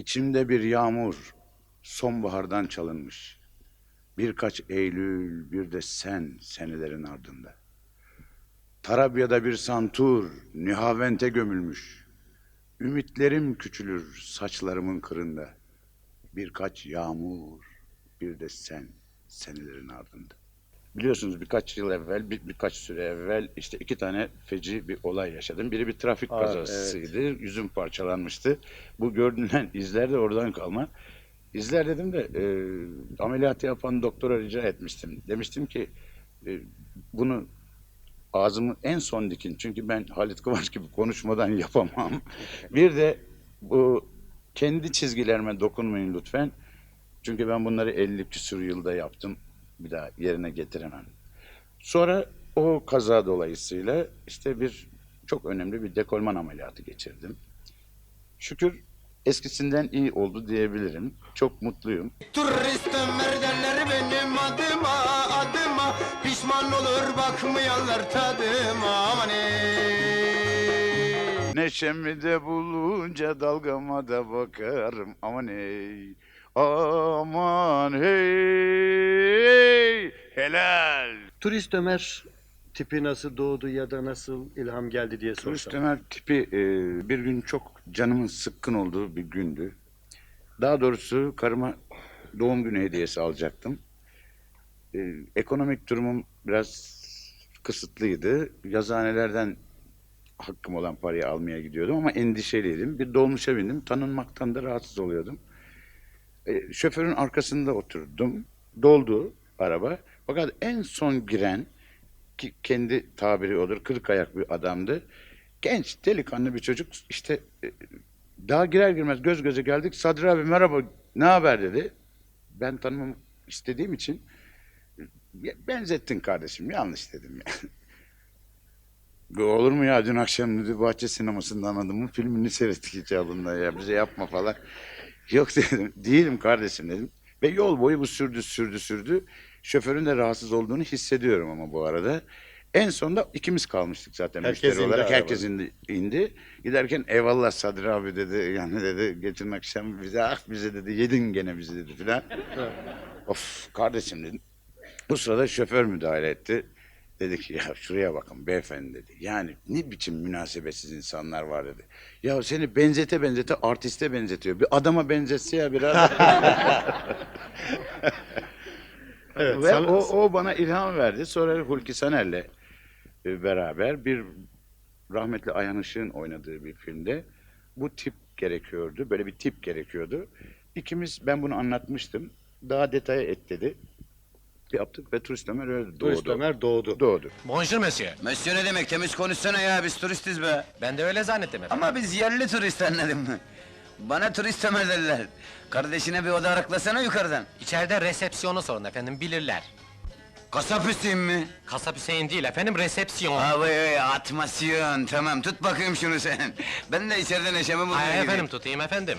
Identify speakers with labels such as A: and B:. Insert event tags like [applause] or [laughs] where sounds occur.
A: İçimde bir yağmur, sonbahardan çalınmış. Birkaç Eylül, bir de sen senelerin ardında. Tarabya'da bir santur, nihavente gömülmüş. Ümitlerim küçülür saçlarımın kırında. Birkaç yağmur, bir de sen senelerin ardında. Biliyorsunuz birkaç yıl evvel, bir, birkaç süre evvel işte iki tane feci bir olay yaşadım. Biri bir trafik
B: Aa,
A: kazasıydı. Yüzüm parçalanmıştı. Bu görünen [laughs] izler de oradan kalma. İzler dedim de e, ameliyatı yapan doktora rica etmiştim. Demiştim ki e, bunu ağzımı en son dikin. Çünkü ben Halit Kıvanç gibi konuşmadan [laughs] yapamam. bir de bu kendi çizgilerime dokunmayın lütfen. Çünkü ben bunları 50 küsur yılda yaptım. Bir daha yerine getiremem. Sonra o kaza dolayısıyla işte bir çok önemli bir dekolman ameliyatı geçirdim. Şükür eskisinden iyi oldu diyebilirim. Çok mutluyum.
C: Turist Ömer derler benim adıma adıma Pişman olur bakmayanlar tadıma aman ey
A: Neşemi de bulunca dalgama da bakarım. Aman hey, aman hey, helal.
B: Turist Ömer tipi nasıl doğdu ya da nasıl ilham geldi diye
A: Turist
B: sorsam.
A: Ömer tipi e, bir gün çok canımın sıkkın olduğu bir gündü. Daha doğrusu karıma doğum günü hediyesi alacaktım. E, ekonomik durumum biraz kısıtlıydı. Yazıhanelerden hakkım olan parayı almaya gidiyordum ama endişeliydim. Bir dolmuşa bindim. Tanınmaktan da rahatsız oluyordum. E, şoförün arkasında oturdum. Doldu araba. Fakat en son giren ki kendi tabiri odur kırık ayak bir adamdı. Genç delikanlı bir çocuk işte e, daha girer girmez göz göze geldik. Sadri abi merhaba ne haber dedi. Ben tanımam istediğim için "Ya, benzettin kardeşim yanlış dedim ya. [laughs] Olur mu ya dün akşam dedi bahçe sinemasından adamın filmini seyrettik icabında ya bize yapma falan. Yok [laughs] dedim değilim kardeşim dedim. Ve yol boyu bu sürdü sürdü sürdü. Şoförün de rahatsız olduğunu hissediyorum ama bu arada. En sonunda ikimiz kalmıştık zaten
B: Herkes
A: müşteri
B: indi
A: olarak.
B: arabadan.
A: Herkes indi, indi. Giderken eyvallah Sadri abi dedi. Yani dedi geçen akşam bize ah bize dedi yedin gene bizi dedi filan. of kardeşim dedim. Bu sırada şoför müdahale etti. Dedi ki ya şuraya bakın beyefendi dedi. Yani ne biçim münasebetsiz insanlar var dedi. Ya seni benzete benzete artiste benzetiyor. Bir adama benzetse ya biraz. [laughs] [laughs]
B: Evet,
A: Ve
B: sana-
A: o, o bana ilham verdi. Sonra Hulki Saner'le e, beraber bir rahmetli Ayhan Işık'ın oynadığı bir filmde bu tip gerekiyordu. Böyle bir tip gerekiyordu. İkimiz ben bunu anlatmıştım. Daha detaya et dedi. Yaptık ve Turist Ömer öyle doğdu.
B: Turist Ömer doğdu.
A: Doğdu.
D: Bonjour monsieur.
C: Monsieur ne demek temiz konuşsana ya biz turistiz be
D: Ben de öyle zannettim efendim.
C: Ama biz yerli turist anladın mı? Bana turist Ömer derler Kardeşine bir oda araklasana yukarıdan
D: İçeride resepsiyonu sorun efendim bilirler.
C: Kasap Hüseyin mi?
D: Kasap Hüseyin değil efendim resepsiyon.
C: Abi ay, atmasyon tamam tut bakayım şunu sen Ben de içeride neşemi bulmaya
D: Ay,
C: gideyim
D: efendim tutayım efendim.